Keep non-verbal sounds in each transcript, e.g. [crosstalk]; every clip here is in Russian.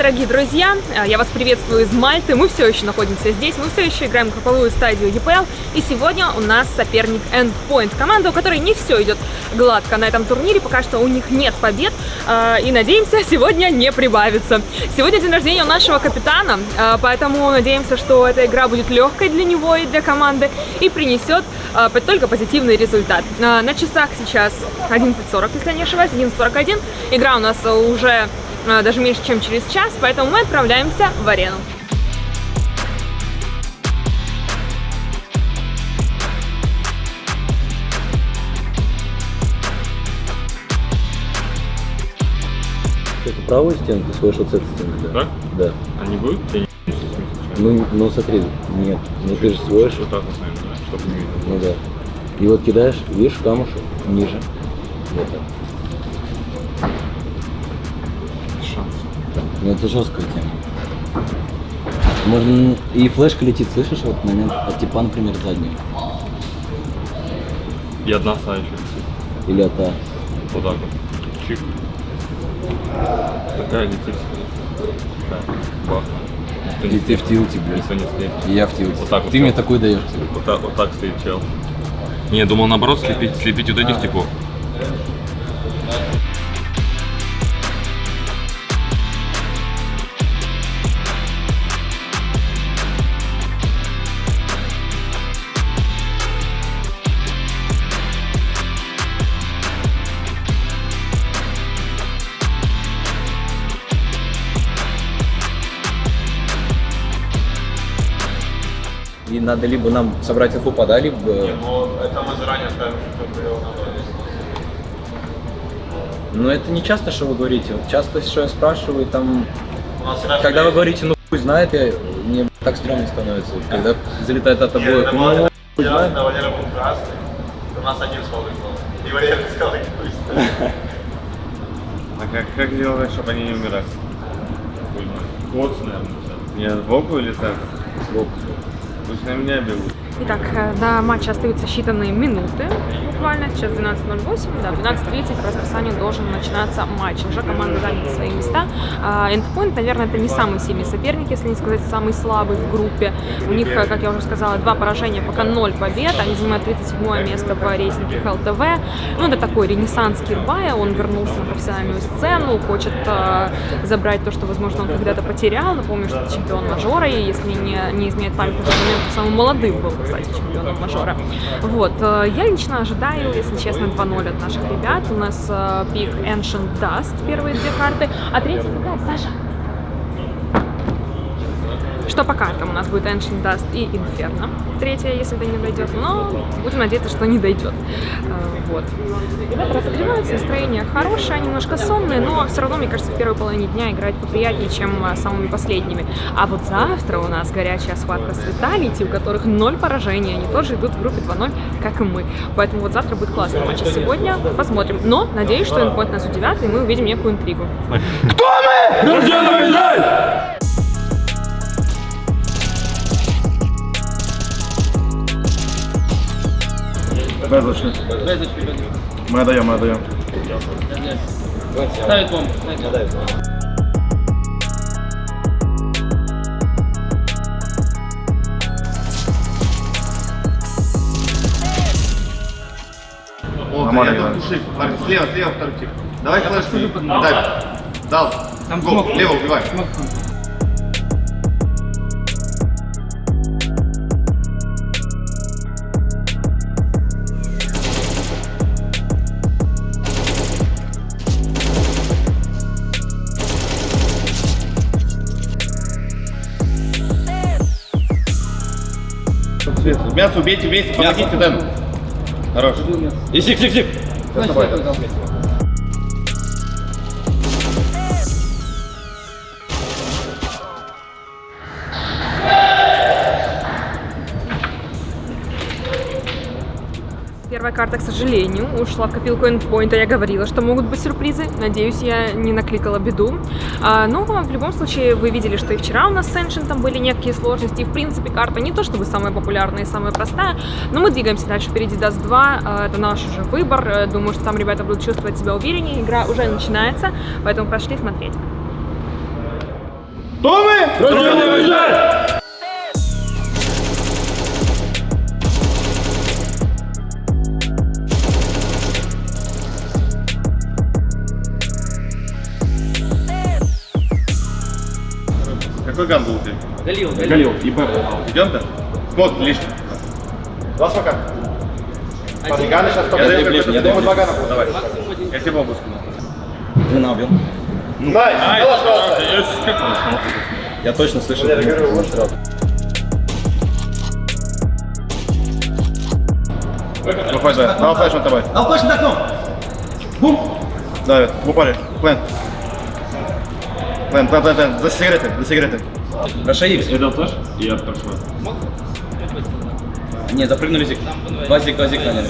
Дорогие друзья! А, Я вас приветствую из Мальты. Мы все еще находимся здесь, мы все еще играем групповую стадию EPL. И сегодня у нас соперник Endpoint, команда, у которой не все идет гладко на этом турнире. Пока что у них нет побед. а, И надеемся, [laughs] сегодня не прибавится. Сегодня день рождения у нашего капитана, а, поэтому надеемся, что эта игра будет легкой для него и для команды и принесет только позитивный результат. На часах сейчас 11.40, если я не ошибаюсь, 11.41. Игра у нас уже даже меньше, чем через час, поэтому мы отправляемся в арену. Это правую стену, ты слышишь вот с этой стены, да? Да? Да. А? Я не в смысле, случайно. Ну, ну смотри, нет. Ну ты же сводишь, Вот так вот, наверное, да? Чтобы не видно. ну да. И вот кидаешь, видишь, камушек ниже. Вот так. Ну это жесткая тема. Можно и флешка летит, слышишь, вот момент от типа, например, заднюю. И одна са еще. Или от А. Вот так вот. Чик. Такая летит. Такая. Бах. Никто не И ты в тилте, блядь. Никто не стоит. И я в тилте. Вот так вот Ты мне такой даешь. Вот так, вот так стоит чел. Не, думал наоборот слепить, слепить вот этих типов. Надо либо нам собрать инфу пода, либо... Ну, это мы заранее ставим, что Но это не часто, что вы говорите. Вот часто, что я спрашиваю, там... Когда вы говорите, ну хуй знает, я... мне так стрёмно становится. Вот Когда залетает от обоих, ну хуй знает. Валера был красный, у нас один с выиграл. И Валера сказал, как пусть. А как, как делать, чтобы они не умирали? Код, наверное. Не сбоку или так? Сбоку. Пусть на меня бегут. Итак, э, до матча остаются считанные минуты, буквально, сейчас 12.08, да, 12.30 по расписанию должен начинаться матч. Уже команды заняли свои места. А, Endpoint, наверное, это не самый сильный соперник, если не сказать самый слабый в группе. У них, э, как я уже сказала, два поражения, пока ноль побед. Они занимают 37 место в рейтинге ЛТВ. Ну, это такой ренессанс Кирбая, он вернулся на профессиональную сцену, хочет э, забрать то, что, возможно, он когда-то потерял. Напомню, что чемпион мажора, и если не, не изменяет память, то момент самым молодым был, кстати, чемпионом мажора. Вот. э, Я лично ожидаю, если честно, 2-0 от наших ребят. У нас э, пик Ancient Dust, первые две карты, а третья какая, Саша? Что по картам у нас будет Ancient Dust и Inferno. Третья, если до не дойдет, но будем надеяться, что не дойдет. Э, Вот. Ребята разогреваются, настроение хорошее, немножко сонные, но все равно, мне кажется, в первой половине дня играть поприятнее, чем э, самыми последними. А вот завтра у нас горячая схватка с Виталити, у которых ноль поражений, они тоже идут в группе 2-0, как и мы. Поэтому вот завтра будет классный матч. А сегодня посмотрим. Но надеюсь, что Endpoint нас удивят, и мы увидим некую интригу. Безочно. Мы отдаем, мы отдаем. Нормально играем. Слева, слева, второй тип. Давай флешку. Дай. Дал. Там Го, лево убивай. Мясо убейте вместе, помогите Дэну. Хорош. И сик, сик, Первая карта, к сожалению, ушла в копилку эндпоинта. Я говорила, что могут быть сюрпризы. Надеюсь, я не накликала беду. А, но в любом случае вы видели, что и вчера у нас с Эншентом были некие сложности. И, в принципе, карта не то чтобы самая популярная и самая простая, но мы двигаемся дальше. Впереди даст 2. А, это наш уже выбор. Э, Думаю, что там ребята будут чувствовать себя увереннее. Игра уже начинается, поэтому пошли смотреть. Какой ган был у тебя? Галил, Галил. И Идем, да? Смотри, лишний. Два смока. Парни, ганы сейчас только даю ближе, я даю будут. Давай. Я тебе бомбу скину. Длина убил. Найс! Я точно слышал. Я говорю, вот сразу. Выходи, да. Дал флеш над тобой. Дал флеш над окном. Бум. Давай, в упоре. Плен, плен, плен, плен. За сигареты, за сигареты. Раша Икс. Я дал флеш, и я прошел. Не, запрыгнули зик. Два зик, два зик наняли.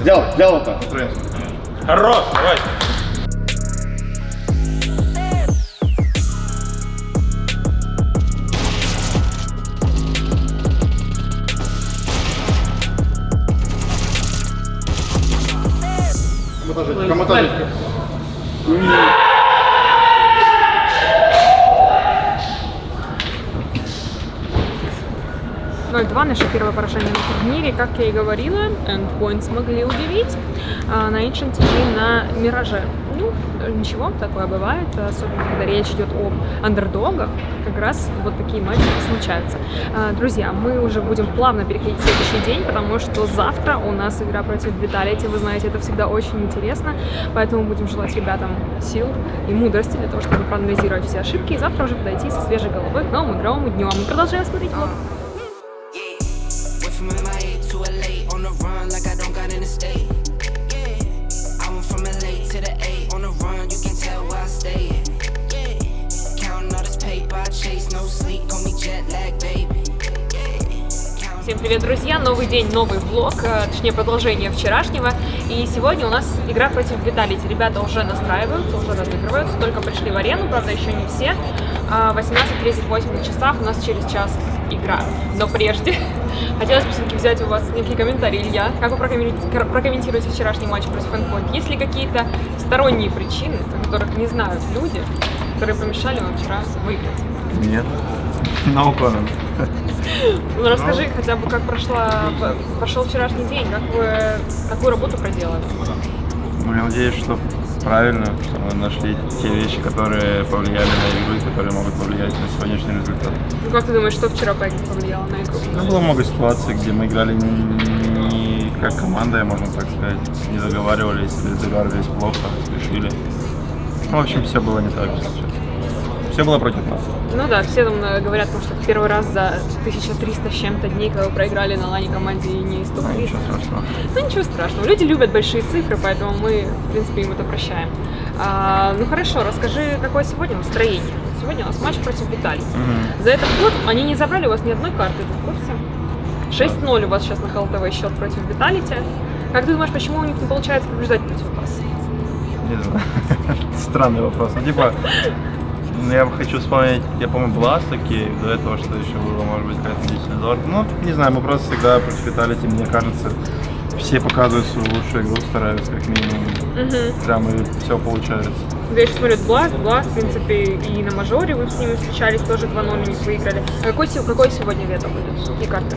Сделал, сделал это. Хорош, давай. Ноль два наше первое поражение на турнире. Как я и говорила, Endpoint смогли удивить а, на Ancient TV на Мираже. Ну, ничего, такое бывает, особенно когда речь идет об андердогах. Как раз вот такие матчи случаются. А, Друзья, мы уже будем плавно переходить в следующий день, потому что завтра у нас игра против Vitality. Вы знаете, это всегда очень интересно, поэтому будем желать ребятам сил и мудрости для того, чтобы проанализировать все ошибки и завтра уже подойти со свежей головой к новому игровому дню. А мы продолжаем смотреть влог. Всем привет, друзья! Новый день, новый влог, э, точнее продолжение вчерашнего. И сегодня у нас игра против Виталити. Ребята уже настраиваются, уже разыгрываются, только пришли в арену, правда еще не все. А, 18.38 на часах, у нас через час игра. Но прежде [laughs] хотелось бы все-таки взять у вас некие комментарии. Илья, как вы прокомментируете, вчерашний матч против Endpoint? Есть ли какие-то сторонние причины, о которых не знают люди, которые помешали вам вчера выиграть? Нет. No comment. Ну, расскажи хотя бы, как прошла, прошел вчерашний день, как вы, какую работу проделали? Ну, я надеюсь, что правильно, что мы нашли те вещи, которые повлияли на игру и которые могут повлиять на сегодняшний результат. Ну, как ты думаешь, что вчера повлияло на игру? Ну, было много ситуаций, где мы играли не, не как команда, можно так сказать, не договаривались или договаривались плохо, решили. Ну, в общем, все было не так. Все было против нас. Ну да, все там э, говорят, потому что первый раз за 1300 с чем-то дней, когда вы проиграли на лане команде и не из Ну, топ-3. ничего страшного. Ну ничего страшного, люди любят большие цифры, поэтому мы, в принципе, им это прощаем. А, ну хорошо, расскажи, какое сегодня настроение? Сегодня у нас матч против Виталий. За этот год они не забрали у вас ни одной карты, ты в курсе? 6-0 у вас сейчас на ХЛТВ счет против Виталити. Как ты думаешь, почему у них не получается побеждать против вас? Не знаю. [laughs] Странный вопрос. Ну, типа, ну, я хочу вспомнить, я помню, Бласт такие, до этого что еще было, может быть, какая-то Дичнедор. Ну, не знаю, мы просто всегда против Виталити, мне кажется, все показывают свою лучшую игру, стараются как минимум. Прям и все получается. Да, я сейчас смотрю, Бласт, Бласт, в принципе, и на мажоре вы с ними встречались, тоже 2-0 у них выиграли. А какой, какой сегодня вето будет? И карты?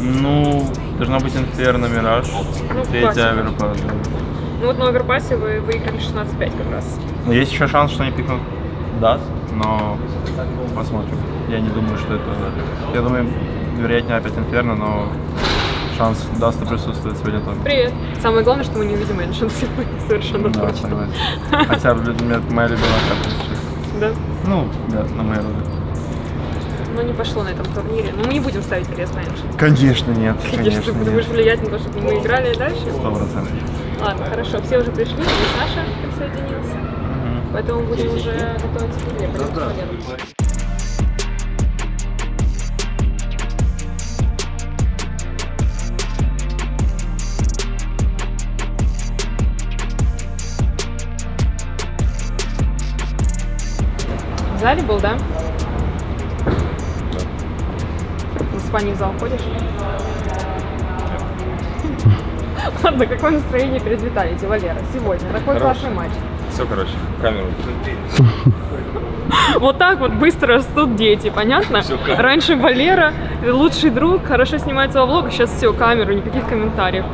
Ну, должна быть Инферно, Мираж, Ну, третья да. Ну вот на оверпассе вы выиграли 16-5 как раз. Но есть еще шанс, что они пикнут Даст, но посмотрим. Я не думаю, что это... Я думаю, вероятнее опять Инферно, но шанс Даста присутствует сегодня тоже. Привет. Самое главное, что мы не увидим Эншин сегодня, совершенно Да, точно. согласен. Хотя меня моя любимая карта сейчас. Да. Ну, да, на моей роли. Но не пошло на этом турнире. Но мы не будем ставить крест на Эншин. Конечно, нет. Конечно, ты будешь влиять на то, чтобы мы играли дальше. Сто процентов. Ладно, хорошо, все уже пришли, и Саша присоединился. Поэтому будем уже готовиться к игре. Пойдемте поедем. В зале был, да? Испании в зал ходишь? [laughs] Ладно, какое настроение перед Виталити, Валера, сегодня? Такой классный матч. Все, короче, камеру. [laughs] Вот так вот быстро растут дети, понятно? Раньше Валера, лучший друг, хорошо снимается во влогах, сейчас все, камеру, никаких комментариев.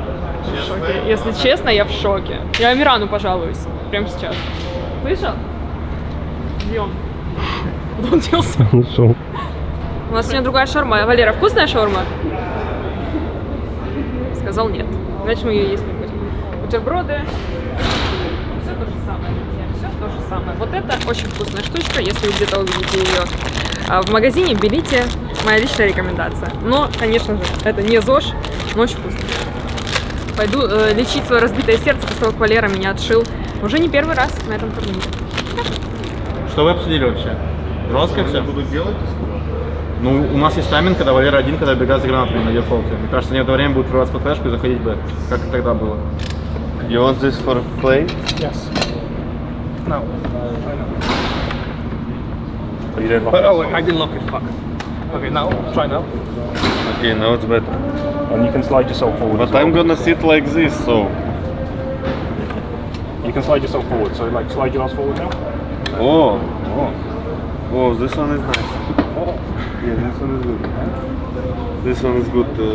В шоке. Если честно, я в шоке. Я Амирану пожалуюсь, прямо сейчас. Слышал? Где он? Куда он делся? [laughs] Ушел. У нас сегодня другая шаурма. Валера, вкусная шаурма? Сказал нет. Значит, мы ее есть не будем. Бутерброды. Все то же самое. Все то же самое. Вот это очень вкусная штучка. Если вы где-то увидите ее а, в магазине, берите. Моя личная рекомендация. Но, конечно же, это не ЗОЖ, но очень вкусно. Пойду э, лечить свое разбитое сердце, после того, как Валера меня отшил. Уже не первый раз на этом турнире. Что вы обсудили вообще? Жестко все? Будут делать? Ну, у нас есть тайминг, когда Валера один, когда бегает за гранатами на дефолте. Мне кажется, они в это время будут врываться под флешку и заходить бы, как и тогда было. You want this for play? Yes. No. You didn't But, oh, I didn't lock it. Fuck. Okay, now try now. Okay, now it's better. And you can slide yourself forward. But I'm gonna sit like this, so. You can slide yourself forward. So like slide your ass forward now. Oh, oh. Oh, this one is nice. Yeah, this one is good. This one is good. Uh,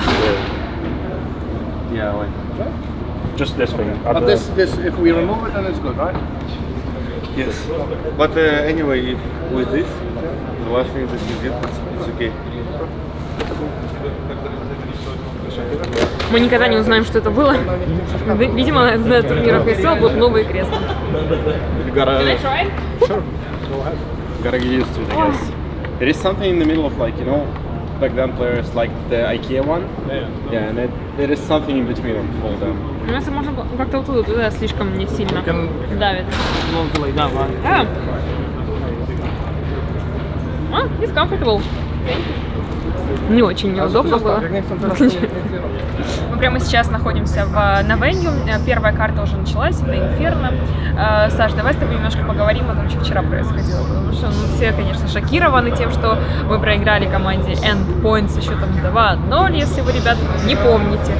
yeah. yeah, I like it. Just this thing. But this, this, if we remove it, then it's good, right? Yes. But uh, anyway, if with this, the last thing that you get, it's, it's okay. Мы никогда не узнаем, что это было. Ви- Видимо, на, турнирах СЛ будут новые кресла. Try? Gotta get used to it, I guess. There is something in the middle of like, you know, back then players like the IKEA one. Yeah. Yeah, and it, there is something in between them for them. Ну, если можно было- как-то вот туда, туда слишком не сильно давит. Да. А, it's comfortable. Не очень неудобно было. Мы [laughs] прямо сейчас находимся в, на веню. Э, Первая карта уже началась, это Инферно. Э, Саш, давай с тобой немножко поговорим о том, что вчера происходило. Потому что ну, все, конечно, шокированы тем, что мы проиграли команде Endpoints еще там 2-0, если вы, ребят, не помните.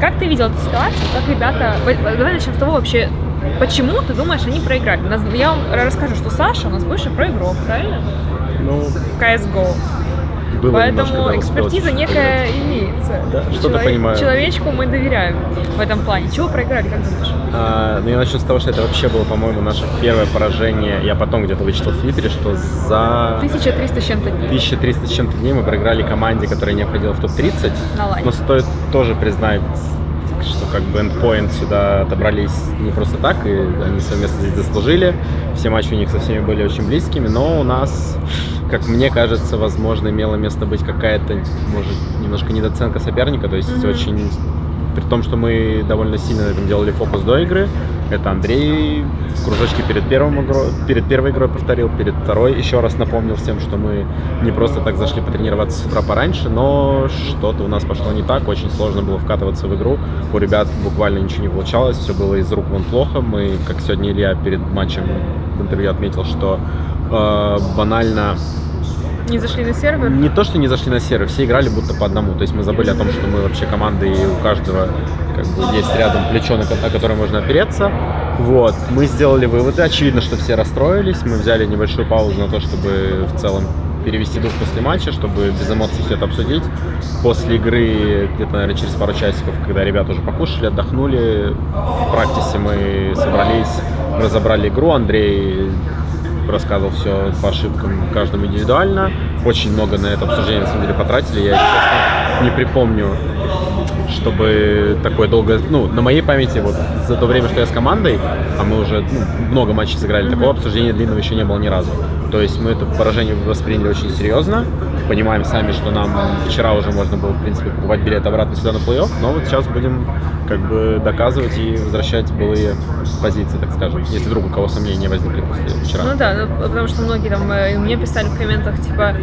Как ты видел эту ситуацию? Как ребята... Давай начнем с того вообще, почему ты думаешь, они проиграли? Я вам расскажу, что Саша у нас бывший проигрок, правильно? Ну, CSGO. Было Поэтому экспертиза чуть-чуть некая имеется. Да, что-то понимаю. Человечку мы доверяем в этом плане. Чего проиграли, как думаешь? А, ну я начну с того, что это вообще было, по-моему, наше первое поражение. Я потом где-то вычитал в Твиттере, что за 1300 с чем-то дней. 1300 с чем-то дней мы проиграли команде, которая не входила в топ-30. На лайне. Но стоит тоже признать, что как бы Endpoint сюда отобрались не просто так, и они свое место здесь заслужили. Все матчи у них со всеми были очень близкими, но у нас, как мне кажется, возможно, имело место быть какая-то, может, немножко недооценка соперника, то есть Мгм. очень... При том, что мы довольно сильно на этом делали фокус до игры, это Андрей в кружочке перед, первым игрой, перед первой игрой повторил, перед второй еще раз напомнил всем, что мы не просто так зашли потренироваться с утра пораньше, но что-то у нас пошло не так, очень сложно было вкатываться в игру, у ребят буквально ничего не получалось, все было из рук вон плохо, мы, как сегодня Илья перед матчем в интервью отметил, что э, банально Не зашли на сервер? не то, что не зашли на сервер, все играли будто по одному. То есть мы забыли о том, что мы вообще команда, и у каждого как бы, есть рядом плечо, на, ко- на которое можно опереться. Вот. Мы сделали выводы. Очевидно, что все расстроились. Мы взяли небольшую паузу на то, чтобы в целом перевести дух после матча, чтобы без эмоций все это обсудить. После игры, где-то, наверное, через пару часиков, когда ребята уже покушали, отдохнули, в практисе мы собрались, разобрали игру. Андрей рассказывал все по ошибкам каждому индивидуально. Очень много на это обсуждение, на самом деле, потратили. Я, честно, не припомню, чтобы такое долго... Ну, на моей памяти, вот за то время, что я с командой, а мы уже ну, много матчей сыграли, такого обсуждения длинного еще не было ни разу. То есть мы это поражение восприняли очень серьезно. Понимаем сами, что нам вчера уже можно было, в принципе, покупать билет обратно сюда на плей-офф, но вот сейчас будем как бы доказывать и возвращать былые позиции, так скажем, если вдруг у кого сомнения не возникли после вчера. Ну да, ну, потому что многие там э, мне писали в комментах, типа,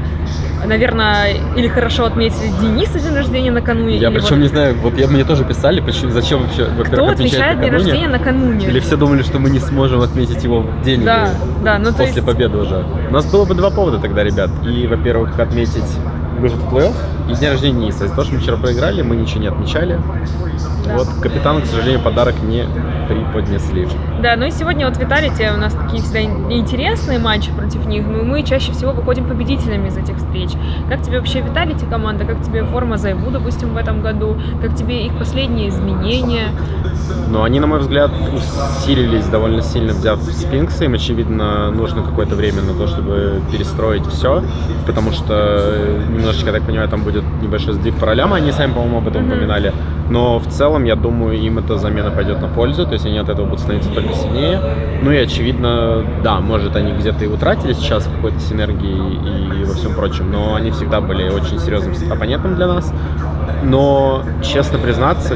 наверное, или хорошо отметили Дениса день рождения накануне. Я причем вот не знаю, вот я, мне тоже писали, почему, зачем вообще, кто во-первых, отмечать отмечает день рождения накануне. Или все думали, что мы не сможем отметить его в день Да, да, ну после есть... победы уже. У нас было бы два повода тогда, ребят. И, во-первых, отметить выход в плей-офф и день рождения Ниса. Из-за того, что мы вчера проиграли, мы ничего не отмечали. Вот капитану, к сожалению, подарок не преподнесли. Да, ну и сегодня вот в Виталите у нас такие всегда ин- интересные матчи против них, но мы чаще всего выходим победителями из этих встреч. Как тебе вообще Виталити команда, как тебе форма Зайву, допустим, в этом году, как тебе их последние изменения? Но они, на мой взгляд, усилились довольно сильно, взяв Спинкса. Им, очевидно, нужно какое-то время на то, чтобы перестроить все, потому что э, немножечко, я так понимаю, там будет небольшой сдвиг по ролям. Они сами, по-моему, об этом Мгм. упоминали. Но в целом, я думаю, им эта замена пойдет на пользу, то есть они от этого будут становиться только сильнее. Ну и, очевидно, да, может, они где-то и утратили сейчас какой-то синергии и во всем прочем, но они всегда были очень серьезным оппонентом для нас. Но, честно признаться,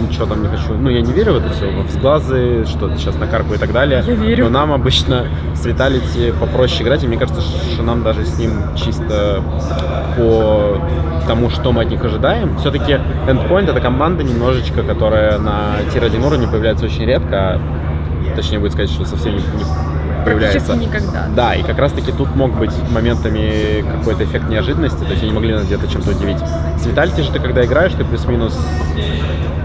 ничего там не хочу. Ну, я не верю в это все, в сглазы, что сейчас на карпу и так далее. Я верю. Но нам обычно с Виталити попроще играть, и мне кажется, что нам даже с ним чисто по тому, что мы от них ожидаем. Все-таки Endpoint это команда немножечко, которая на тир-1 уровне появляется очень редко, а точнее будет сказать, что совсем не, не появляется. Никогда. Да, и как раз таки тут мог быть моментами какой-то эффект неожиданности, то есть они могли нас где-то чем-то удивить. С Виталити же ты когда играешь, ты плюс-минус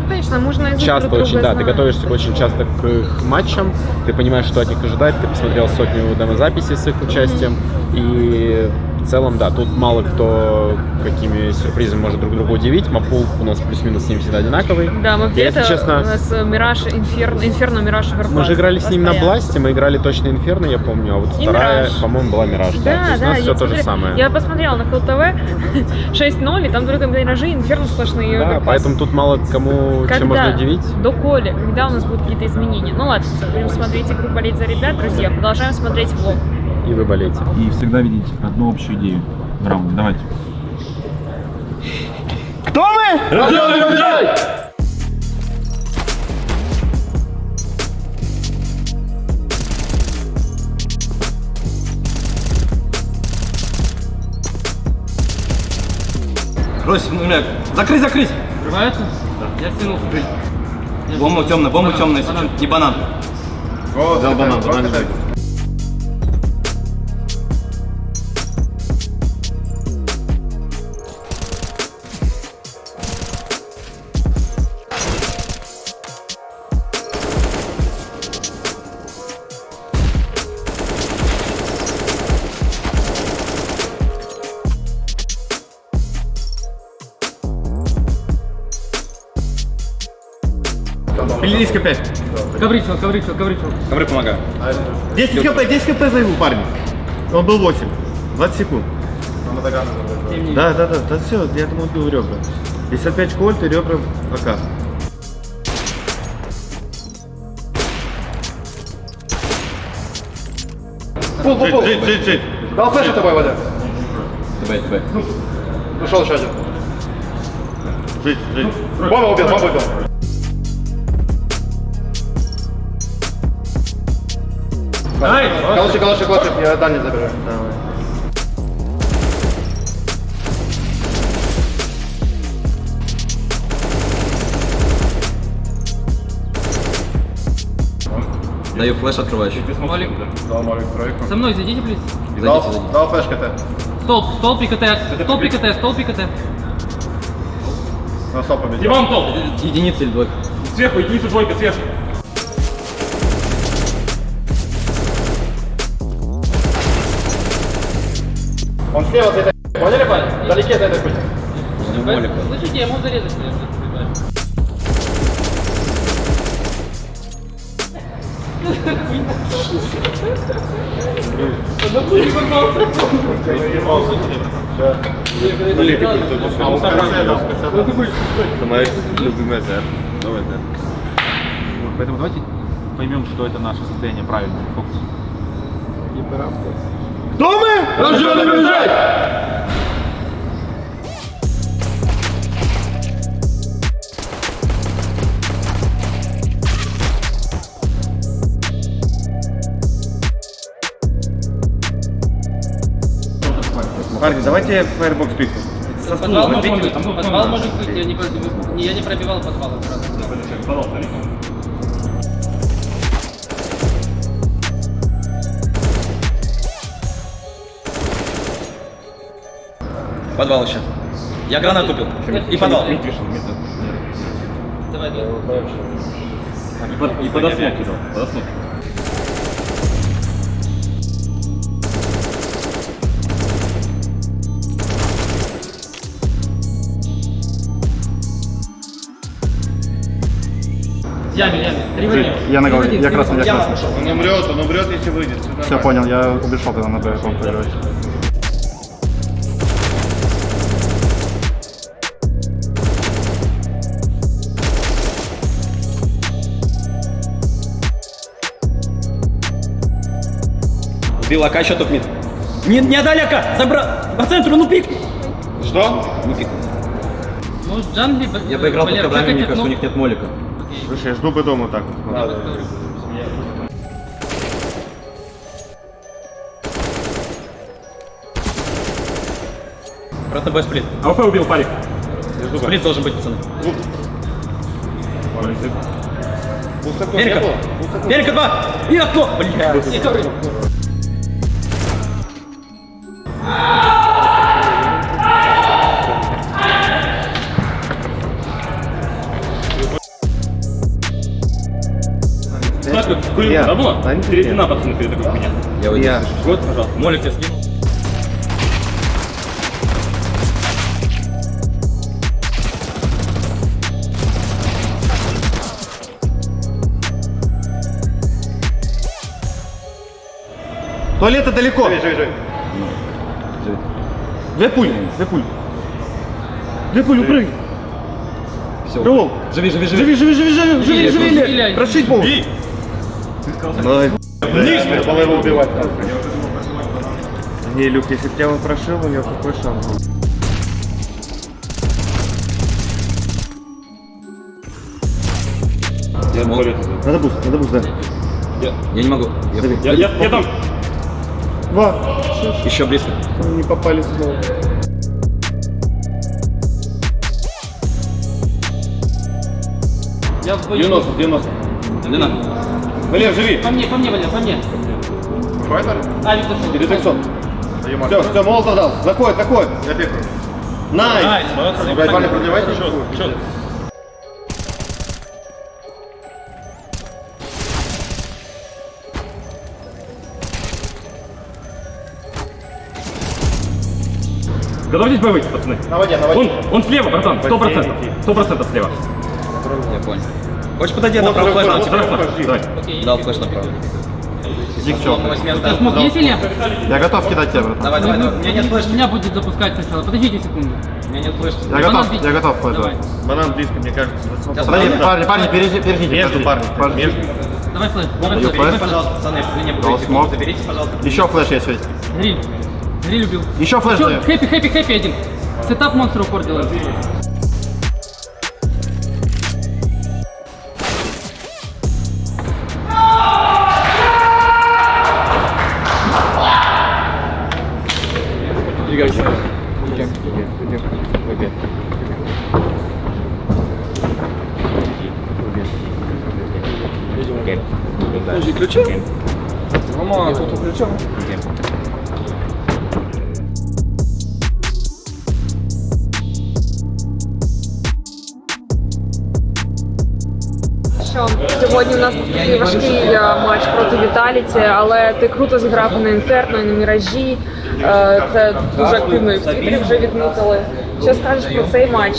Конечно, можно из часто друг очень, да, ты знать. готовишься очень часто к их матчам, ты понимаешь, что от них ожидать, ты посмотрел сотню демозаписей с их участием, и в целом, да, тут мало кто какими сюрпризами может друг друга удивить. Мапул у нас плюс-минус с ним всегда одинаковый. Да, мы где-то честно, у нас э, Мираж, Инферно, Инферно, Мираж, Оверпас. мы же играли с ним на. Бласте, мы играли точно Инферно, я помню, а вот И вторая, по-моему, была Мираж. Да, то Да, есть да, у нас все то же смотрю- самое. Я посмотрела на ХЛТВ 6-0, [laughs] и там только миражи, инферно сплошные. Да, поэтому тут мало кому Когда? чем можно удивить. До Коли, когда у нас будут какие-то изменения. Ну ладно, всё, будем смотреть игру болеть за ребят, друзья. Продолжаем смотреть влог и вы болеете. И всегда видите одну общую идею в раунде. Давайте. Кто мы? Родион Лебедай! Брось, ну, бля, закрыть, закрыть! Открывается? Да. Я стянул. Бомба темная, бомба темная, не банан. О, да, банан, банан. банан. 10 хп. Ковричок, ковричок, ковричок. Ковры помогаю. 10 хп, 10 хп займу, парни. Он был 8. 20 секунд. Да, да, да, да, все, я думаю, убил ребра. 55 кольт и ребра АК. Пул, пул, пул. Жить, жить, жить. Дал флеш тобой, Валя. ТБ, ТБ. Ушел ну, ну, еще один. Жить, жить. Бомба убил, бомба убил. Давай! Калаши, калаши, калаши, я дальний заберу. Давай. Даю флеш открывающий. Молик. Дал молик тройку. Со мной зайдите, плиз. Дал, дал флеш КТ. Столб, столб и КТ. Столб и КТ, столб и КТ. На стоп победил. Диван топ. Единица или двойка? Сверху, единица, двойка, сверху. Он слева за этой Поняли, парень? Вдалеке за этой хуйней. Слышите, я могу зарезать. Это моя любимая зер. Новая зер. Поэтому давайте поймем, что это наше состояние правильного фокус. Кто мы? Рожденный бежать! Парни, давайте фаербокс стула, Подвал может быть. Подвал может быть. Я не, пробивал- не- я не пробивал подвал. аккуратно. Подвал еще. Я гранат купил. И подвал. Давай, давай. И под осмотр кидал, под осмотр. Яме, яме. Три воды. Я на голове, Три я воды, красный, я яма красный. пошел. Он умрет, он умрет, если выйдет. Все понял, я убежал тогда на Б, поиграть. Убил АК, еще топ мид. Не, не АК! Забрал! По центру, ну пик! Что? Ну пик. Ну, джангли... Я поиграл под чекайте мне кажется, у окно. них нет молика. Слушай, я жду бы дома так. Обратно бой сплит. АВП убил парик. Сплит должен быть, пацаны. Не было? Берега два! И окно! Блядь! И ковры. Знаешь, как курил Я. давно? Да не Перейди я. на, пацаны, перед такой хуйня. Я выйду. Я. Вот, пожалуйста. Молик тебе скинул. Туалета далеко. Живи, живи, живи. Две пули, две пули. Две пули, прыгай. Все. Живи, живи, живи. Живи, живи, живи, живи, живи, живи. Илья. Прошить бомбу. Ну, надо было его убивать. Не, Люк, если бы я его прошил, у него какой шанс был? Я туалет. Надо буст, надо буст, да. Я не могу. Я- Я, я, я там. Два. Еще близко. Не попали снова. Я в бою. 90, 90. Длина. Валер, живи. По мне, по мне, Валер, по мне. Файтер? А, Виктор? Или Тексон? Все, все, молотов дал. Заходит, заходит. Я бегаю. Найс! Блядь, Ваня, продевайте. Готовьтесь бой выйти, пацаны. На воде, на воде. Он, он слева, братан, сто процентов. Сто процентов слева. Я понял. Хочешь подойди, я уже, флеш. Давай. Дал флеш направо. Зиг чё? Ты смог есть или нет? Я готов кидать тебя, братан. Давай, давай, давай. У меня нет флешки. меня будет запускать сначала. Подождите секунду. У меня нет флешки. Я готов, я готов, Давай. Банан близко, мне кажется. Подожди, парни, парни, перейди- перейдите. Между парни, между. Давай флеш. Давай флеш. Давай, Пожалуйста, пацаны, вы не смог. заберите, пожалуйста. Еще флеш есть ведь. Гриль. Гриль убил. Еще флеш даю. хэппи, хэппи, хэппи один. Сетап монстра упор делаем. Віталіті, але ти круто зіграв і на інферно, і на міражі. Е, Це дуже активно і в Твіттері вже відмітили. Що скажеш про цей матч?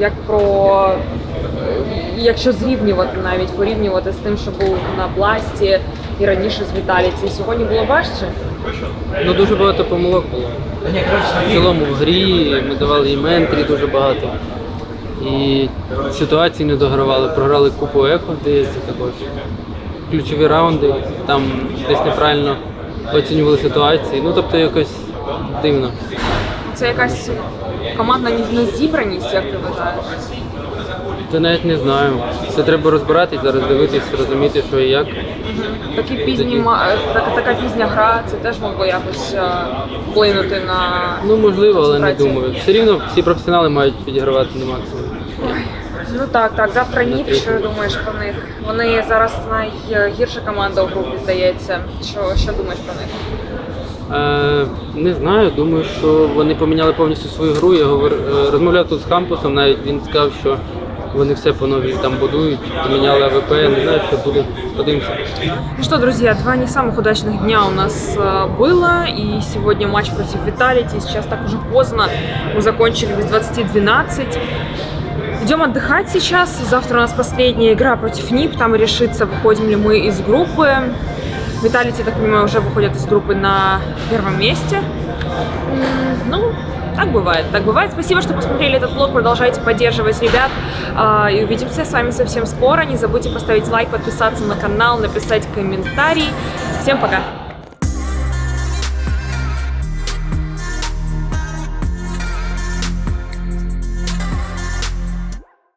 Як про е, якщо зрівнювати навіть порівнювати з тим, що був на Бласті і раніше з Віталіті, сьогодні було важче? Ну дуже багато помилок було. В цілому в грі ми давали і ментрі дуже багато. І ситуації не догравали. Програли купу ехо, здається, також. Ключові раунди, там десь неправильно оцінювали ситуації. Ну тобто якось дивно. Це якась командна незібраність, як ти вважаєш? Та навіть не знаю. Це треба розбиратись, зараз дивитись, розуміти, що і як. Такі пізні ма- е, така, така пізня гра, це теж могло якось е, вплинути на Ну можливо, але не концентрацію. думаю. Все рівно всі професіонали мають підігравати на максимум. Ну так, так. Завтра ніч, що думаєш про них? Вони зараз найгірша команда у групі, здається. Що, що думаєш про них? Е, не знаю, думаю, що вони поміняли повністю свою гру. Я говор... е, розмовляв тут з кампусом, навіть він сказав, що вони все по новій там будують, поміняли АВП, не знаю, що буде. Подивимося. Ну что, друзья, два не самых удачных дня у нас э, было. И сегодня матч против Виталити. Сейчас так уже поздно. Мы закончили без 20-12. Идем отдыхать сейчас. Завтра у нас последняя игра против НИП. Там решится, выходим ли мы из группы. Виталити, так понимаю, уже выходят из группы на первом месте. Ну, так бывает, так бывает. Спасибо, что посмотрели этот влог. Продолжайте поддерживать ребят. А, И увидимся с вами совсем скоро. Не забудьте поставить лайк, подписаться на канал, написать комментарий. Всем пока!